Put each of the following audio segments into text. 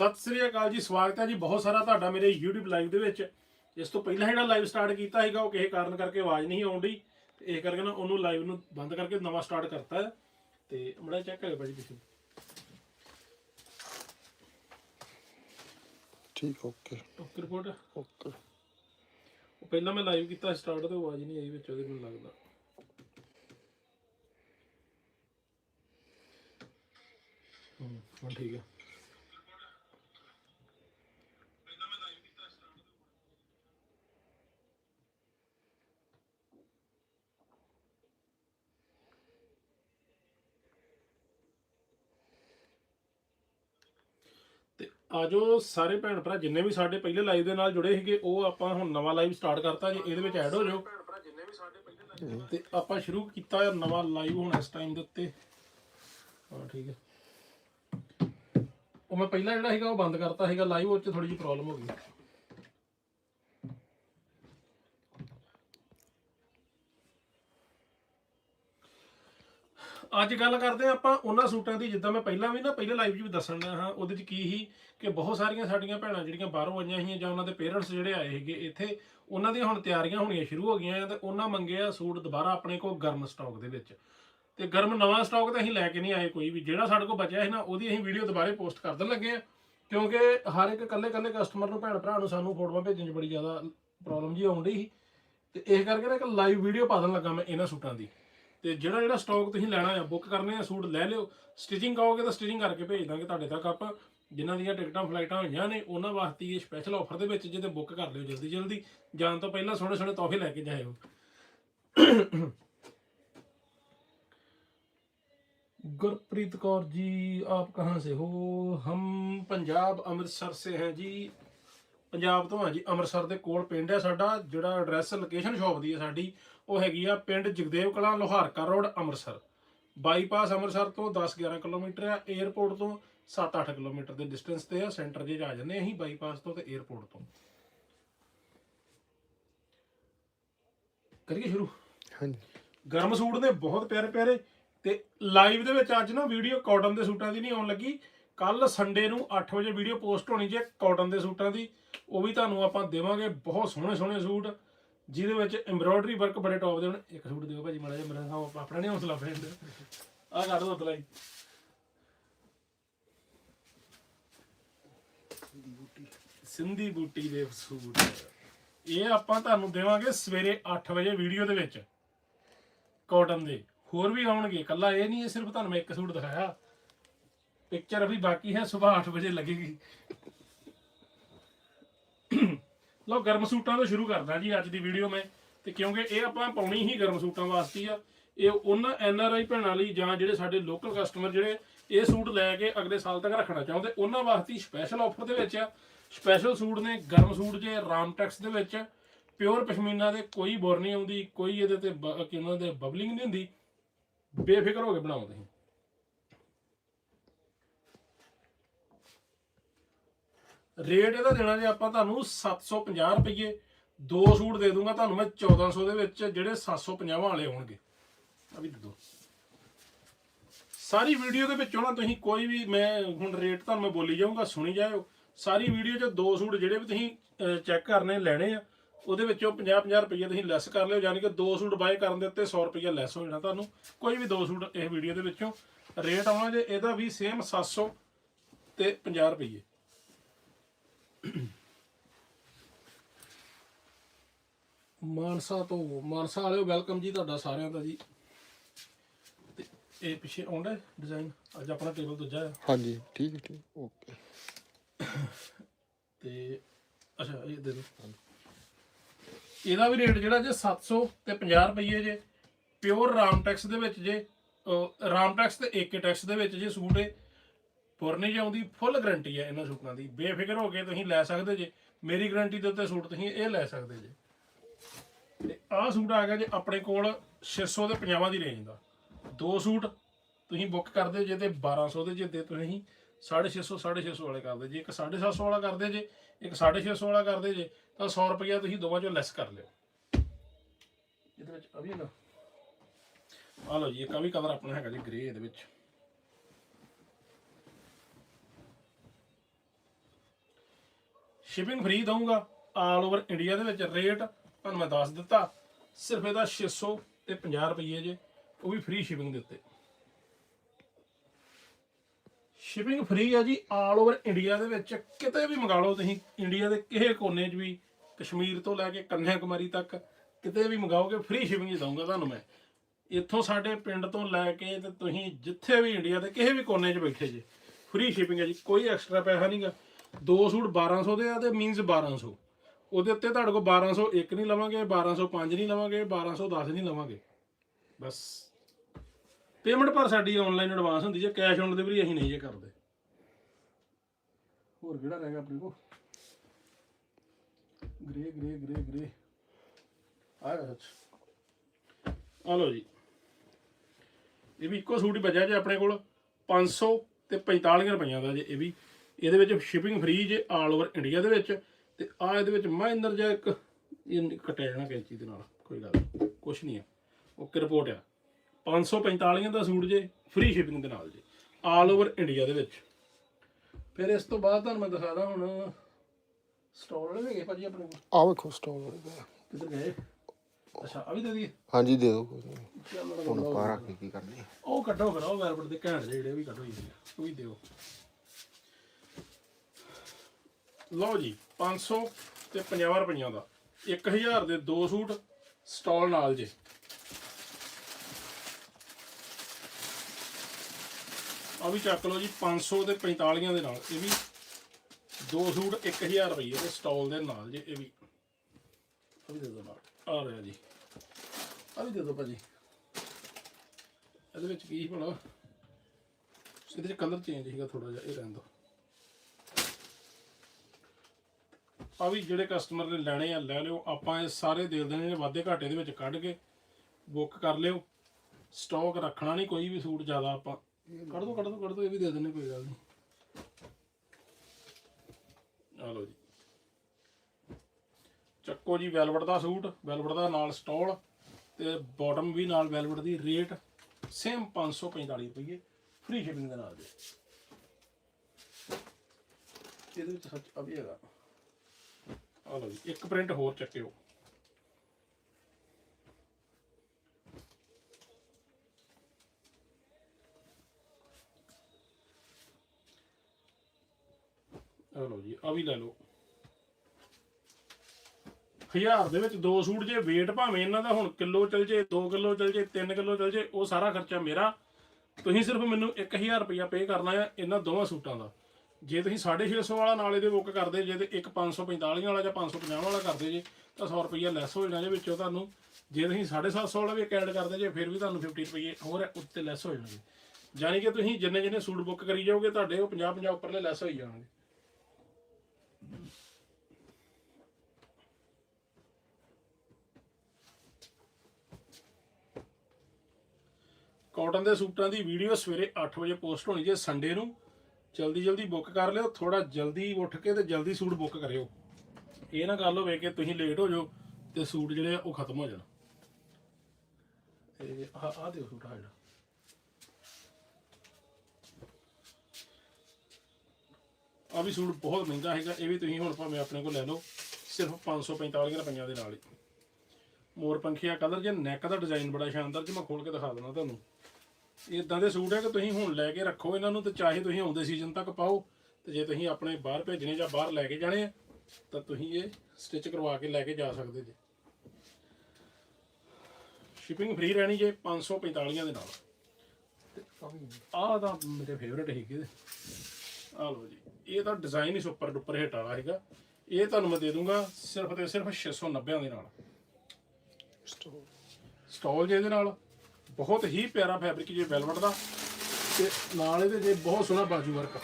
ਸਤਿ ਸ੍ਰੀ ਅਕਾਲ ਜੀ ਸਵਾਗਤ ਹੈ ਜੀ ਬਹੁਤ ਸਾਰਾ ਤੁਹਾਡਾ ਮੇਰੇ YouTube ਲਾਈਵ ਦੇ ਵਿੱਚ। ਇਸ ਤੋਂ ਪਹਿਲਾਂ ਜਿਹੜਾ ਲਾਈਵ ਸਟਾਰਟ ਕੀਤਾ ਸੀਗਾ ਉਹ ਕਿਸੇ ਕਾਰਨ ਕਰਕੇ ਆਵਾਜ਼ ਨਹੀਂ ਆਉਂਦੀ ਤੇ ਇਹ ਕਰਕੇ ਨਾ ਉਹਨੂੰ ਲਾਈਵ ਨੂੰ ਬੰਦ ਕਰਕੇ ਨਵਾਂ ਸਟਾਰਟ ਕਰਤਾ ਤੇ ਮੜਾ ਚੈੱਕ ਕਰਿਓ ਭਾਜੀ ਤੁਸੀਂ। ਠੀਕ ਓਕੇ ਓਕੇ ਰਿਪੋਰਟ ਓਕੇ ਉਹ ਪਹਿਲਾਂ ਮੈਂ ਲਾਈਵ ਕੀਤਾ ਸਟਾਰਟ ਤੇ ਆਵਾਜ਼ ਨਹੀਂ ਆਈ ਵਿੱਚ ਉਹਦੇ ਮੈਨੂੰ ਲੱਗਦਾ। ਹੂੰ ਠੀਕ ਹੈ। ਆਜੋ ਸਾਰੇ ਭੈਣ ਭਰਾ ਜਿੰਨੇ ਵੀ ਸਾਡੇ ਪਹਿਲੇ ਲਾਈਵ ਦੇ ਨਾਲ ਜੁੜੇ ਸੀਗੇ, ਉਹ ਆਪਾਂ ਹੁਣ ਨਵਾਂ ਲਾਈਵ ਸਟਾਰਟ ਕਰਤਾ ਜੀ, ਇਹਦੇ ਵਿੱਚ ਐਡ ਹੋ ਜਾਓ। ਤੇ ਆਪਾਂ ਸ਼ੁਰੂ ਕੀਤਾ ਹੈ ਨਵਾਂ ਲਾਈਵ ਹੁਣ ਇਸ ਟਾਈਮ ਦੇ ਉੱਤੇ। ਹਾਂ, ਠੀਕ ਹੈ। ਉਹ ਮੈਂ ਪਹਿਲਾਂ ਜਿਹੜਾ ਸੀਗਾ, ਉਹ ਬੰਦ ਕਰਤਾ ਸੀਗਾ ਲਾਈਵ ਉਹ ਚ ਥੋੜੀ ਜਿਹੀ ਪ੍ਰੋਬਲਮ ਹੋ ਗਈ। ਅੱਜ ਗੱਲ ਕਰਦੇ ਹਾਂ ਆਪਾਂ ਉਹਨਾਂ ਸੂਟਾਂ ਦੀ, ਜਿੱਦਾਂ ਮੈਂ ਪਹਿਲਾਂ ਵੀ ਨਾ, ਪਹਿਲੇ ਲਾਈਵ 'ਚ ਵੀ ਦੱਸਣ ਡਿਆ ਹਾਂ, ਉਹਦੇ 'ਚ ਕੀ ਸੀ ਕਿ ਬਹੁਤ ਸਾਰੀਆਂ ਸਾਡੀਆਂ ਭੈਣਾਂ ਜਿਹੜੀਆਂ ਬਾਹਰੋਂ ਆਈਆਂ ਸੀ ਜਾਂ ਉਹਨਾਂ ਦੇ ਪੇਰੈਂਟਸ ਜਿਹੜੇ ਆਏ ਸੀਗੇ ਇੱਥੇ, ਉਹਨਾਂ ਦੀਆਂ ਹੁਣ ਤਿਆਰੀਆਂ ਹੋਣੀਆਂ ਸ਼ੁਰੂ ਹੋ ਗਈਆਂ ਤੇ ਉਹਨਾਂ ਮੰਗਿਆ ਸੂਟ ਦੁਬਾਰਾ ਆਪਣੇ ਕੋਲ ਗਰਮ ਸਟਾਕ ਦੇ ਵਿੱਚ। ਤੇ ਗਰਮ ਨਵਾਂ ਸਟਾਕ ਤਾਂ ਅਸੀਂ ਲੈ ਕੇ ਨਹੀਂ ਆਏ ਕੋਈ ਵੀ, ਜਿਹੜਾ ਸਾਡੇ ਕੋਲ ਬਚਿਆ ਸੀ ਨਾ, ਉਹਦੀ ਅਸੀਂ ਵੀਡੀਓ ਦੁਬਾਰੇ ਪੋਸਟ ਕਰ ਦੇਣ ਲੱਗੇ ਆ। ਕਿਉਂਕਿ ਹਰ ਇੱਕ ਇਕੱਲੇ ਇਕੱਲੇ ਕਸਟਮਰ ਨੂੰ ਭੈਣ ਭਰਾ ਨੂੰ ਸਾਨੂੰ ਫੋਟੋਆਂ ਭੇਜਣ 'ਚ ਬੜੀ ਜ਼ਿਆਦਾ ਪ੍ਰੋਬਲਮ ਜੀ ਆਉਂਦੀ ਸੀ। ਤੇ ਇਸ ਕਰਕੇ ਨਾ ਇੱਕ ਲਾਈਵ ਵੀਡੀਓ ਪਾ ਦੇਣ ਲੱਗਾ ਮੈਂ ਇਹਨਾਂ ਸੂਟਾਂ ਦੀ। ਤੇ ਜਿਹੜਾ ਜਿਹੜਾ ਸਟਾਕ ਤੁਸੀਂ ਲੈਣਾ ਆ ਬੁੱਕ ਕਰਨੇ ਆ ਸੂਟ ਲੈ ਲਿਓ ਸਟਿਚਿੰਗ ਕਹੋਗੇ ਤਾਂ ਸਟਿਚਿੰਗ ਕਰਕੇ ਭੇਜ ਦਾਂਗੇ ਤੁਹਾਡੇ ਤੱਕ ਆਪਾਂ ਜਿਨ੍ਹਾਂ ਦੀਆਂ ਟਿਕਟਾਂ ਫਲਾਈਟਾਂ ਹੋਈਆਂ ਨੇ ਉਹਨਾਂ ਵਾਸਤੇ ਇਹ ਸਪੈਸ਼ਲ ਆਫਰ ਦੇ ਵਿੱਚ ਜੇ ਤੇ ਬੁੱਕ ਕਰ ਲਿਓ ਜਲਦੀ ਜਲਦੀ ਜਾਣ ਤੋਂ ਪਹਿਲਾਂ ਸੋਹਣੇ ਸੋਹਣੇ ਤੋਹਫੇ ਲੈ ਕੇ ਜਾਇਓ गुरप्रीत कौर जी आप कहाँ से हो हम पंजाब ਅੰਮ੍ਰਿਤਸਰ ਸੇ हैं ਜੀ ਪੰਜਾਬ ਤੋਂ ਹਾਂ ਜੀ ਅੰਮ੍ਰਿਤਸਰ ਦੇ ਕੋਲ ਪਿੰਡ ਹੈ ਸਾਡਾ ਜਿਹੜਾ ਐਡਰੈਸ ਲੋਕੇਸ਼ਨ ਸ਼ਾਪ ਦੀ ਹੈ ਸਾਡੀ ਉਹ ਹੈਗੀ ਆ ਪਿੰਡ ਜਗਦੇਵ ਕਲਾਂ ਲੋਹਾਰਕਾ ਰੋਡ ਅੰਮ੍ਰਿਤਸਰ। ਬਾਈਪਾਸ ਅੰਮ੍ਰਿਤਸਰ ਤੋਂ 10-11 ਕਿਲੋਮੀਟਰ ਆ 에ਅਰਪੋਰਟ ਤੋਂ 7-8 ਕਿਲੋਮੀਟਰ ਦੇ ਡਿਸਟੈਂਸ ਤੇ ਆ ਸੈਂਟਰ ਜੇ ਆ ਜਾਂਦੇ ਅਸੀਂ ਬਾਈਪਾਸ ਤੋਂ ਤੇ 에ਅਰਪੋਰਟ ਤੋਂ। ਕਰੀਏ ਸ਼ੁਰੂ? ਹਾਂਜੀ। ਗਰਮ ਸੂਟ ਨੇ ਬਹੁਤ ਪਿਆਰੇ ਪਿਆਰੇ ਤੇ ਲਾਈਵ ਦੇ ਵਿੱਚ ਅੱਜ ਨਾ ਵੀਡੀਓ ਕਾਟਨ ਦੇ ਸੂਟਾਂ ਦੀ ਨਹੀਂ ਆਉਣ ਲੱਗੀ। ਕੱਲ ਸੰਡੇ ਨੂੰ 8 ਵਜੇ ਵੀਡੀਓ ਪੋਸਟ ਹੋਣੀ ਜੇ ਕਾਟਨ ਦੇ ਸੂਟਾਂ ਦੀ, ਉਹ ਵੀ ਤੁਹਾਨੂੰ ਆਪਾਂ ਦੇਵਾਂਗੇ ਬਹੁਤ ਸੋਹਣੇ ਸੋਹਣੇ ਸੂਟ, ਜਿਹਦੇ ਵਿੱਚ ਐਮਬ੍ਰੋਇਡਰੀ ਵਰਕ ਬੜੇ ਟੌਪ ਦੇ ਹੋਣ। ਇੱਕ ਸੂਟ ਦਿਓ ਭਾਜੀ ਮਾੜਾ ਜਿਹਾ, ਮੇਰਾ ਸਾਹ ਆਪਣਾ ਨਹੀਂ ਹੌਸਲਾ ਫਰੈਂਡ ਆਹ ਕਰ ਦੋ ਤਲਾਈ ਸਿੰਧੀ ਬੂਟੀ ਦੇ ਸੂਟ। ਇਹ ਆਪਾਂ ਤੁਹਾਨੂੰ ਦੇਵਾਂਗੇ ਸਵੇਰੇ 8 ਵਜੇ ਵੀਡੀਓ ਦੇ ਵਿੱਚ ਕਾਟਨ ਦੇ। ਹੋਰ ਵੀ ਆਉਣਗੇ। ਕੱਲਾ ਇਹ ਨਹੀਂ ਹੈ ਸਿਰਫ ਤੁਹਾਨੂੰ ਮੈਂ ਇੱਕ ਸੂਟ ਦਿਖਾਇਆ। ਪਿਕਚਰ ਅਭੀ ਬਾਕੀ ਹੈ ਸਵੇਰ 8 ਵਜੇ ਲੱਗੇਗੀ ਲਓ ਗਰਮ ਸੂਟਾਂ ਤੋਂ ਸ਼ੁਰੂ ਕਰਦਾ ਜੀ ਅੱਜ ਦੀ ਵੀਡੀਓ ਮੈਂ ਤੇ ਕਿਉਂਕਿ ਇਹ ਆਪਾਂ ਪਾਉਣੀ ਹੀ ਗਰਮ ਸੂਟਾਂ ਵਾਸਤੇ ਆ ਇਹ ਉਹਨਾਂ ਐਨ ਆਰ ਆਈ ਭੈਣਾਂ ਲਈ ਜਾਂ ਜਿਹੜੇ ਸਾਡੇ ਲੋਕਲ ਕਸਟਮਰ ਜਿਹੜੇ ਇਹ ਸੂਟ ਲੈ ਕੇ ਅਗਲੇ ਸਾਲ ਤੱਕ ਰੱਖਣਾ ਚਾਹੁੰਦੇ ਉਹਨਾਂ ਵਾਸਤੇ ਸਪੈਸ਼ਲ ਆਫਰ ਦੇ ਵਿੱਚ ਆ ਸਪੈਸ਼ਲ ਸੂਟ ਨੇ ਗਰਮ ਸੂਟ ਜੇ ਰਾਮਟੈਕਸ ਦੇ ਵਿੱਚ ਪਿਓਰ ਪਸ਼ਮੀਨਾ ਦੇ ਕੋਈ ਬੁਰ ਨਹੀਂ ਆਉਂਦੀ ਕੋਈ ਇਹਦੇ ਤੇ ਬ- ਕੀ ਉਹਨਾਂ ਦੇ ਬਬਲਿੰਗ ਨਹੀਂ ਹੁੰਦੀ ਬੇਫਿਕਰ ਹੋ ਕੇ ਬਣਾਉਂਦੇ ਰੇਟ ਇਹਦਾ ਦੇਣਾ ਜੇ ਆਪਾਂ ਤੁਹਾਨੂੰ 750 ਰੁਪਏ ਦੋ ਸੂਟ ਦੇ ਦੂੰਗਾ ਤੁਹਾਨੂੰ ਮੈਂ 1400 ਦੇ ਵਿੱਚ, ਜਿਹੜੇ 750 ਵਾਲੇ ਹੋਣਗੇ। ਆ ਵੀ ਦੇ ਦੋ। ਸਾਰੀ ਵੀਡੀਓ ਦੇ ਵਿੱਚੋਂ ਨਾ ਤੁਸੀਂ ਕੋਈ ਵੀ, ਮੈਂ ਹੁਣ ਰੇਟ ਤੁਹਾਨੂੰ ਮੈਂ ਬੋਲੀ ਜਾਊਂਗਾ, ਸੁਣੀ ਜਾਇਓ। ਸਾਰੀ ਵੀਡੀਓ 'ਚ ਦੋ ਸੂਟ ਜਿਹੜੇ ਵੀ ਤੁਸੀਂ ਚੈੱਕ ਕਰਨੇ, ਲੈਣੇ ਆ, ਉਹਦੇ ਵਿੱਚੋਂ 50 50 ਰੁਪਏ ਤੁਸੀਂ ਲੈਸ ਕਰ ਲਿਓ, ਯਾਨੀ ਕਿ ਦੋ ਸੂਟ ਬਾਏ ਕਰਨ ਦੇ ਉੱਤੇ 100 ਰੁਪਏ ਲੈਸ ਹੋ ਜਾਣਾ ਤੁਹਾਨੂੰ। ਕੋਈ ਵੀ ਦੋ ਸੂਟ ਇਹ ਵੀਡੀਓ ਦੇ ਵਿੱਚੋਂ। ਰੇਟ ਆਉਣਾ ਜੇ ਇਹਦਾ ਵੀ ਸੇਮ 700 ਤੇ 50 ਰੁਪਏ ਮਾਨਸਾ ਤੋਂ ਮਾਨਸਾ ਵਾਲਿਓ ਵੈਲਕਮ ਜੀ ਤੁਹਾਡਾ ਸਾਰਿਆਂ ਦਾ ਜੀ। ਤੇ ਇਹ ਪਿੱਛੇ ਆਉਂਦਾ ਡਿਜ਼ਾਈਨ ਅੱਜ ਆਪਣਾ ਟੇਬਲ ਦੂਜਾ ਆ। ਹਾਂਜੀ ਠੀਕ ਹੈ ਠੀਕ ਓਕੇ ਤੇ ਅੱਛਾ ਇਹ ਦੇ ਦਿਓ। ਇਹਦਾ ਵੀ ਰੇਟ ਜਿਹੜਾ ਜੇ 700 ਤੇ 50 ਰੁਪਏ ਜੇ ਪਿਓਰ ਰਾਮਟੈਕਸ ਦੇ ਵਿੱਚ ਜੇ ਰਾਮਟੈਕਸ ਤੇ ਏਕੇ ਟੈਕਸ ਦੇ ਵਿੱਚ ਜੇ ਸੂਟ ਫੁਰ ਨਹੀਂ ਜਾਉਂਦੀ ਫੁੱਲ ਗਰੰਟੀ ਹੈ ਇਹਨਾਂ ਸੂਟਾਂ ਦੀ। ਬੇਫਿਕਰ ਹੋ ਕੇ ਤੁਸੀਂ ਲੈ ਸਕਦੇ ਜੇ। ਮੇਰੀ ਗਰੰਟੀ ਦੇ ਉੱਤੇ ਸੂਟ ਤੁਸੀਂ ਇਹ ਲੈ ਸਕਦੇ ਜੇ। ਤੇ ਆਹ ਸੂਟ ਆ ਗਿਆ ਜੇ ਆਪਣੇ ਕੋਲ 600 ਤੇ 50 ਦੀ ਰੇਂਜ ਦਾ। ਦੋ ਸੂਟ ਤੁਸੀਂ ਬੁੱਕ ਕਰਦੇ ਜੇ ਤੇ 1200 ਦੇ ਜੇ ਤੇ ਤੁਸੀਂ 650 650 ਵਾਲੇ ਕਰਦੇ ਜੇ। ਇੱਕ 750 ਵਾਲਾ ਕਰਦੇ ਜੇ, ਇੱਕ 650 ਵਾਲਾ ਕਰਦੇ ਜੇ, ਤਾਂ 100 ਰੁਪਇਆ ਤੁਸੀਂ ਦੋਵਾਂ ਚੋਂ ਲੈਸ ਕਰ ਲਿਓ। ਇਹਦੇ ਵਿੱਚ ਆ ਵੀ ਹੈਗਾ। ਆ ਲਓ ਜੀ, ਇੱਕ ਆ ਵੀ ਕਲਰ ਆਪਣਾ ਹੈਗਾ ਜੀ ਗ੍ਰੇ ਇਹਦੇ ਵਿੱਚ। ਸ਼ਿਪਿੰਗ ਫ੍ਰੀ ਦਊਂਗਾ ਆਲ ਓਵਰ ਇੰਡੀਆ ਦੇ ਵਿੱਚ ਰੇਟ ਤੁਹਾਨੂੰ ਮੈਂ ਦੱਸ ਦਿੱਤਾ, ਸਿਰਫ ਇਹਦਾ 600 ਤੇ 50 ਰੁਪਏ ਜੇ, ਉਹ ਵੀ ਫ੍ਰੀ ਸ਼ਿਪਿੰਗ ਦੇ ਉੱਤੇ। ਸ਼ਿਪਿੰਗ ਫ੍ਰੀ ਆ ਜੀ ਆਲ ਓਵਰ ਇੰਡੀਆ ਦੇ ਵਿੱਚ, ਕਿਤੇ ਵੀ ਮੰਗਾ ਲਓ ਤੁਸੀਂ ਇੰਡੀਆ ਦੇ ਕਿਸੇ ਕੋਨੇ 'ਚ ਵੀ, ਕਸ਼ਮੀਰ ਤੋਂ ਲੈ ਕੇ ਕੰਨਿਆ ਕੁਮਾਰੀ ਤੱਕ, ਕਿਤੇ ਵੀ ਮੰਗਾਓਗੇ ਫ੍ਰੀ ਸ਼ਿਪਿੰਗ ਹੀ ਦਊਂਗਾ ਤੁਹਾਨੂੰ ਮੈਂ। ਇੱਥੋਂ ਸਾਡੇ ਪਿੰਡ ਤੋਂ ਲੈ ਕੇ ਤੇ ਤੁਸੀਂ ਜਿੱਥੇ ਵੀ ਇੰਡੀਆ ਦੇ ਕਿਸੇ ਵੀ ਕੋਨੇ 'ਚ ਬੈਠੇ ਜੇ ਫ੍ਰੀ ਸ਼ਿਪਿੰਗ ਹੈ ਜੀ, ਕੋਈ ਐਕਸਟਰਾ ਪੈਸਾ ਨਹੀਂਗਾ ਦੋ ਸੂਟ 1200 ਦੇ ਆ ਤੇ ਮੀਨਸ 1200 ਉਹਦੇ ਉੱਤੇ ਤੁਹਾਡੇ ਕੋਲ 1201 ਨਹੀਂ ਲਵਾਂਗੇ 1205 ਨਹੀਂ ਲਵਾਂਗੇ 1210 ਨਹੀਂ ਲਵਾਂਗੇ। ਬਸ। ਪੇਮੈਂਟ ਪਰ ਸਾਡੀ ਆਨਲਾਈਨ ਐਡਵਾਂਸ ਹੁੰਦੀ ਜੇ ਕੈਸ਼ ਔਨ ਡਿਲੀਵਰੀ ਅਸੀਂ ਨਹੀਂ ਜੇ ਕਰਦੇ। ਹੋਰ ਕਿਹੜਾ ਰਹਿ ਗਿਆ ਆਪਣੇ ਕੋਲ? ਗ੍ਰੇ ਗ੍ਰੇ ਗ੍ਰੇ ਗ੍ਰੇ ਆ ਗਿਆ ਆ ਲਓ ਜੀ। ਇਹ ਵੀ ਇੱਕੋ ਸੂਟ ਹੀ ਬਚਿਆ ਜੇ ਆਪਣੇ ਕੋਲ। 500 ਤੇ 45 ਰੁਪਈਆਂ ਦਾ ਜੇ, ਇਹ ਵੀ। ਇਹਦੇ ਵਿੱਚ ਸ਼ਿਪਿੰਗ ਫ੍ਰੀ ਜੇ ਆਲ ਓਵਰ ਇੰਡੀਆ ਦੇ ਵਿੱਚ ਤੇ ਆ ਇਹਦੇ ਵਿੱਚ ਮਹਿੰਦਰ ਜਿਹਾ ਇੱਕ ਇਹ ਕਟਿਆ ਜਾਣਾ ਕੈਂਚੀ ਦੇ ਨਾਲ ਕੋਈ ਗੱਲ ਕੁਛ ਨਹੀਂ ਆ। ਓਕੇ ਰਿਪੋਰਟ ਆ। 545 ਦਾ ਸੂਟ ਜੇ ਫ੍ਰੀ ਸ਼ਿਪਿੰਗ ਦੇ ਨਾਲ ਜੇ ਆਲ ਓਵਰ ਇੰਡੀਆ ਦੇ ਵਿੱਚ। ਫਿਰ ਇਸ ਤੋਂ ਬਾਅਦ ਤੁਹਾਨੂੰ ਮੈਂ ਦਿਖਾਦਾ ਹੁਣ ਸਟਾਲ ਵਾਲੇ ਹੈਗੇ ਭਾਜੀ ਆਪਣੇ ਕੋਲ? ਆ ਵੇਖੋ ਸਟਾਲ ਵਾਲੇ ਕਿੱਧਰ ਗਏ? ਅੱਛਾ ਆ ਵੀ ਦੇ ਦਈਏ? ਹਾਂਜੀ ਦੇ ਦਿਓ ਹੁਣ ਪਾ ਰੱਖ ਕੇ ਕੀ ਕਰਨੀ। ਉਹ ਕੱਢੋ ਫਿਰ ਉਹ ਵੈਲਵਟ ਦੇ ਘੈਂਟ ਜਿਹੇ ਜਿਹੜੇ ਵੀ ਕੱਢੋ ਜੀ ਉਹ ਵੀ ਦਿਓ। ਲਓ ਜੀ 500 ਤੇ 50 ਰੁਪਈਆਂ ਦਾ। 1000 ਦੇ ਦੋ ਸੂਟ ਸਟਾਲ ਨਾਲ ਜੇ। ਆ ਵੀ ਚੱਕ ਲਓ ਜੀ 500 ਤੇ 45 ਦੇ ਨਾਲ। ਇਹ ਵੀ ਦੋ ਸੂਟ 1000 ਰੁਪਏ ਦੇ ਸਟਾਲ ਦੇ ਨਾਲ ਜੇ, ਇਹ ਵੀ। ਆ ਵੀ ਦੇ ਦਿਓ ਨਾਲ ਆ ਰਿਹਾ ਜੀ। ਆ ਵੀ ਦੇ ਦਿਓ ਭਾਜੀ। ਇਹਦੇ ਵਿੱਚ ਕੀ ਸੀ ਭਲਾ? ਇਹਦੇ ਚ ਕਲਰ ਚੇਂਜ ਸੀਗਾ ਥੋੜਾ ਜਿਹਾ, ਇਹ ਰਹਿਣ ਦੋ ਆ ਵੀ ਜਿਹੜੇ ਕਸਟਮਰ ਨੇ ਲੈਣੇ ਆ, ਲੈ ਲਿਓ। ਆਪਾਂ ਇਹ ਸਾਰੇ ਦੇ ਦੇਣੇ ਨੇ, ਵਾਧੇ ਘਾਟੇ ਦੇ ਵਿੱਚ ਕੱਢ ਕੇ ਬੁੱਕ ਕਰ ਲਿਓ। ਸਟਾਕ ਰੱਖਣਾ ਨਹੀਂ, ਕੋਈ ਵੀ ਸੂਟ ਜ਼ਿਆਦਾ ਆਪਾਂ। ਕੱਢ ਦੋ ਕੱਢ ਦੋ ਕੱਢ ਦੋ, ਇਹ ਵੀ ਦੇ ਦਿੰਨੇ ਕੋਈ ਗੱਲ ਨਹੀਂ। ਆ ਲਓ ਜੀ। ਚੱਕੋ ਜੀ ਵੈਲਵਟ ਦਾ ਸੂਟ ਵੈਲਵਟ ਦਾ ਨਾਲ ਸਟਾਲ ਤੇ ਬਾਟਮ ਵੀ ਨਾਲ ਵੈਲਵਟ ਦੀ ਰੇਟ ਸੇਮ 545 ਰੁਪਏ ਫ੍ਰੀ ਸ਼ਿਪਿੰਗ ਦੇ ਨਾਲ ਜੀ ਇਹਦੇ ਵਿੱਚ ਸੱਚ ਆ ਹੈਗਾ। ਆ ਲਓ ਜੀ, ਇੱਕ ਪ੍ਰਿੰਟ ਹੋਰ ਚੱਕਿਓ। ਆ ਲਓ ਜੀ ਆ ਵੀ ਲੈ ਲਓ। ਹਜ਼ਾਰ ਦੇ ਵਿੱਚ ਦੋ ਸੂਟ ਜੇ, weight ਭਾਵੇਂ ਇਹਨਾਂ ਦਾ ਹੁਣ ਕਿਲੋ ਚਲ ਜੇ 2 ਕਿਲੋ ਚਲ ਜੇ 3 ਕਿਲੋ ਚਲ ਜੇ, ਉਹ ਸਾਰਾ ਖਰਚਾ ਮੇਰਾ। ਤੁਸੀਂ ਸਿਰਫ ਮੈਨੂੰ 1000 ਰੁਪਇਆ ਪੇ ਕਰਨਾ ਹੈ ਇਹਨਾਂ ਦੋਵਾਂ ਸੂਟਾਂ ਦਾ। ਜੇ ਤੁਸੀਂ 650 ਵਾਲਾ ਨਾਲੇ ਦੇ ਬੁੱਕ ਕਰਦੇ, ਜੇ ਤੇ ਇੱਕ 545 ਵਾਲਾ ਜਾਂ 550 ਵਾਲਾ ਕਰਦੇ ਜੇ, ਤਾਂ 100 ਰੁਪਈਆ ਲੈਸ ਹੋ ਜਾਣਾ ਜੇ ਵਿੱਚੋਂ ਤੁਹਾਨੂੰ। ਜੇ ਤੁਸੀਂ 750 ਵਾਲਾ ਵੀ ਐਡ ਕਰਦੇ ਜੇ, ਫਿਰ ਵੀ ਤੁਹਾਨੂੰ 50 ਰੁਪਈਏ ਹੋਰ ਉੱਤੇ ਲੈਸ ਹੋ ਜਾਣਗੇ। ਯਾਨੀ ਕਿ ਤੁਸੀਂ ਜਿੰਨੇ ਜਿੰਨੇ ਸੂਟ ਬੁੱਕ ਕਰੀ ਜਾਓਗੇ, ਤੁਹਾਡੇ ਉਹ 50 50 ਉੱਪਰਲੇ ਲੈਸ ਹੋਈ ਜਾਣਗੇ। ਕਾਟਨ ਦੇ ਸੂਟਾਂ ਦੀ ਵੀਡੀਓ ਸਵੇਰੇ 8 ਵਜੇ ਪੋਸਟ ਹੋਣੀ ਜੇ ਸੰਡੇ ਨੂੰ। ਜਲਦੀ ਜਲਦੀ ਬੁੱਕ ਕਰ ਲਿਓ ਥੋੜਾ ਜਲਦੀ ਉੱਠ ਕੇ ਤੇ ਜਲਦੀ ਸੂਟ ਬੁੱਕ ਕਰਿਓ। ਇਹ ਨਾ ਗੱਲ ਹੋਵੇ ਕਿ ਤੁਸੀਂ ਲੇਟ ਹੋ ਜਾਓ ਤੇ ਸੂਟ ਜਿਹੜੇ ਆ ਉਹ ਖਤਮ ਹੋ ਜਾਣ। ਇਹ ਆ ਆ ਦਿਓ ਸੂਟ ਆ ਜਿਹੜਾ। ਆ ਵੀ ਸੂਟ ਬਹੁਤ ਮਹਿੰਗਾ ਹੈਗਾ, ਇਹ ਵੀ ਤੁਸੀਂ ਹੁਣ ਭਾਵੇਂ ਆਪਣੇ ਕੋਲ ਲੈ ਲਓ, ਸਿਰਫ 545 ਰੁਪਈਆਂ ਦੇ ਨਾਲ ਹੀ। ਮੋਰ ਪੰਖੀਆ ਕਲਰ ਜੇ ਨੈਕ ਦਾ ਡਿਜ਼ਾਈਨ ਬੜਾ ਸ਼ਾਨਦਾਰ, ਜੇ ਮੈਂ ਖੋਲ ਕੇ ਦਿਖਾ ਦਿੰਦਾ ਤੁਹਾਨੂੰ। ਇਦਾਂ ਦੇ ਸੂਟ ਹੈ ਕਿ ਤੁਸੀਂ ਹੁਣ ਲੈ ਕੇ ਰੱਖੋ ਇਹਨਾਂ ਨੂੰ ਤੇ ਚਾਹੇ ਤੁਸੀਂ ਆਉਂਦੇ ਸੀਜ਼ਨ ਤੱਕ ਪਾਓ ਤੇ ਜੇ ਤੁਸੀਂ ਆਪਣੇ ਬਾਹਰ ਭੇਜਣੇ ਜਾਂ ਬਾਹਰ ਲੈ ਕੇ ਜਾਣੇ ਆ ਤਾਂ ਤੁਸੀਂ ਇਹ ਸਟਿਚ ਕਰਵਾ ਕੇ ਲੈ ਕੇ ਜਾ ਸਕਦੇ ਜੇ। ਸ਼ਿਪਿੰਗ ਫ੍ਰੀ ਰਹਿਣੀ ਜੇ 545 ਦੇ ਨਾਲ। ਆਹ ਤਾਂ ਮੇਰੇ ਫੇਵਰਟ ਹੈਗੇ ਆ ਲਓ ਜੀ ਇਹ ਤਾਂ ਡਿਜ਼ਾਈਨ ਹੀ ਸੁਪਰ ਡੁਪਰ ਹਿੱਟ ਵਾਲਾ ਹੈਗਾ ਇਹ ਤੁਹਾਨੂੰ ਮੈਂ ਦੇ ਦੂੰਗਾ ਸਿਰਫ ਤੇ ਸਿਰਫ 690 ਦੇ ਨਾਲ। ਸਟਾਲ ਸਟਾਲ ਜੇ ਇਹਦੇ ਨਾਲ। ਬਹੁਤ ਹੀ ਪਿਆਰਾ ਫੈਬਰਿਕ ਜੇ ਵੈਲਵਟ ਦਾ ਤੇ ਨਾਲ ਇਹਦੇ ਜੇ ਬਹੁਤ ਸੋਹਣਾ ਬਾਜੂ ਵਰਕ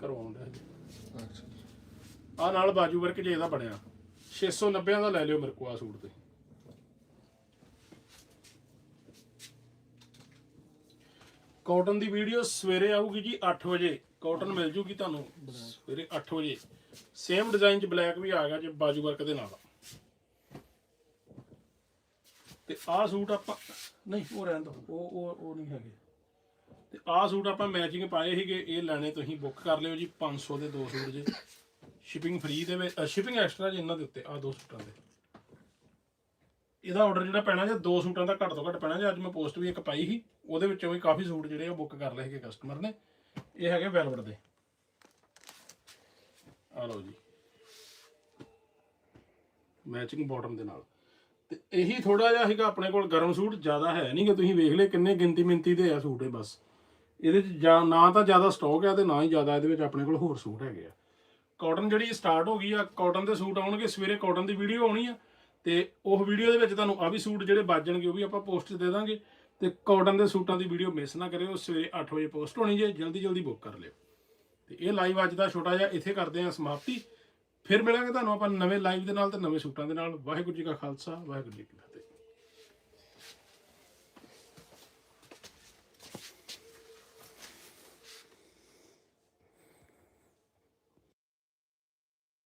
ਕਰਵਾਉਂਦਾ ਜੀ ਅੱਛਾ। ਆ ਨਾਲ ਬਾਜੂ ਵਰਕ ਜੇ ਇਹਦਾ ਬਣਿਆ। 690 ਦਾ ਲੈ ਲਿਓ ਮੇਰੇ ਕੋਲ ਆ ਸੂਟ ਤੇ। ਕਾਟਨ ਦੀ ਵੀਡੀਓ ਸਵੇਰੇ ਆਊਗੀ ਜੀ 8 ਵਜੇ। ਕਾਟਨ ਮਿਲ ਜੂਗੀ ਤੁਹਾਨੂੰ ਸਵੇਰੇ 8 ਵਜੇ। ਸੇਮ ਡਿਜ਼ਾਈਨ ਚ ਬਲੈਕ ਵੀ ਆ ਗਿਆ ਜੇ ਬਾਜੂ ਵਰਕ ਦੇ ਨਾਲ। ਤੇ ਆਹ ਸੂਟ ਆਪਾਂ, ਨਹੀਂ, ਉਹ ਰਹਿਣ ਦੋ ਉਹ ਉਹ ਉਹ ਨਹੀਂ ਹੈਗੇ। ਤੇ ਆਹ ਸੂਟ ਆਪਾਂ ਮੈਚਿੰਗ ਪਾਏ ਸੀਗੇ, ਇਹ ਲੈਣੇ ਤੁਸੀਂ ਬੁੱਕ ਕਰ ਲਿਓ ਜੀ 500 ਦੇ ਦੋ ਸੂਟ ਜੇ। ਸ਼ਿਪਿੰਗ ਫ੍ਰੀ ਦੇ ਵਿੱਚ ਸ਼ਿਪਿੰਗ ਐਕਸਟਰਾ ਜੀ ਇਹਨਾਂ ਦੇ ਉੱਤੇ, ਆਹ ਦੋ ਸੂਟਾਂ ਦੇ। ਇਹਦਾ ਆਰਡਰ ਜਿਹੜਾ ਪੈਣਾ ਜੇ, ਦੋ ਸੂਟਾਂ ਦਾ ਘੱਟ ਤੋਂ ਘੱਟ ਪੈਣਾ ਜੇ, ਅੱਜ ਮੈਂ ਪੋਸਟ ਵੀ ਇੱਕ ਪਾਈ ਸੀ, ਉਹਦੇ ਵਿੱਚੋਂ ਵੀ ਕਾਫੀ ਸੂਟ ਜਿਹੜੇ ਉਹ ਬੁੱਕ ਕਰ ਲਏ ਸੀਗੇ ਕਸਟਮਰ ਨੇ। ਇਹ ਹੈਗੇ ਵੈਲਵਟ ਦੇ। ਆ ਲਓ ਜੀ। ਮੈਚਿੰਗ ਬਾਟਮ ਦੇ ਨਾਲ। ਤੇ ਇਹੀ ਥੋੜਾ ਜਿਹਾ ਹੈਗਾ ਆਪਣੇ ਕੋਲ ਗਰਮ ਸੂਟ ਜ਼ਿਆਦਾ ਹੈ ਨਹੀਂ ਕਿ ਤੁਸੀਂ ਵੇਖ ਲਏ ਕਿੰਨੇ ਗਿਣਤੀ ਮਿੰਤੀ ਦੇ ਆ ਸੂਟ ਇਹ ਬਸ। ਇਹਦੇ ਚ ਜਾਂ ਨਾ ਤਾਂ ਜ਼ਿਆਦਾ ਸਟਾਕ ਆ ਤੇ ਨਾ ਹੀ ਜ਼ਿਆਦਾ ਇਹਦੇ ਵਿੱਚ ਆਪਣੇ ਕੋਲ ਹੋਰ ਸੂਟ ਹੈਗੇ ਆ। ਕਾਟਨ ਜਿਹੜੀ ਸਟਾਰਟ ਹੋ ਗਈ ਆ ਕਾਟਨ ਦੇ ਸੂਟ ਆਉਣਗੇ, ਸਵੇਰੇ ਕਾਟਨ ਦੀ ਵੀਡੀਓ ਆਉਣੀ ਆ ਤੇ ਉਹ ਵੀਡੀਓ ਦੇ ਵਿੱਚ ਤੁਹਾਨੂੰ ਆ ਵੀ ਸੂਟ ਜਿਹੜੇ ਵੱਜਣਗੇ ਉਹ ਵੀ ਆਪਾਂ ਪੋਸਟ ਦੇ ਦਾਂਗੇ ਤੇ ਕਾਟਨ ਦੇ ਸੂਟਾਂ ਦੀ ਵੀਡੀਓ ਮਿਸ ਨਾ ਕਰਿਓ, ਸਵੇਰੇ 8 ਵਜੇ ਪੋਸਟ ਹੋਣੀ ਜੇ ਜਲਦੀ ਜਲਦੀ ਬੁੱਕ ਕਰ ਲਿਓ। ਤੇ ਇਹ ਲਾਈਵ ਅੱਜ ਦਾ ਛੋਟਾ ਜਿਹਾ ਇੱਥੇ ਕਰਦੇ ਹਾਂ ਸਮਾਪਤੀ। ਫਿਰ ਮਿਲਾਂਗੇ ਤੁਹਾਨੂੰ ਆਪਾਂ ਨਵੇਂ ਲਾਈਵ ਦੇ ਨਾਲ ਤੇ ਨਵੇਂ ਸੂਟਾਂ ਦੇ ਨਾਲ। ਵਾਹਿਗੁਰੂ ਜੀ ਕਾ ਖਾਲਸਾ, ਵਾਹਿਗੁਰੂ ਜੀ ਕੀ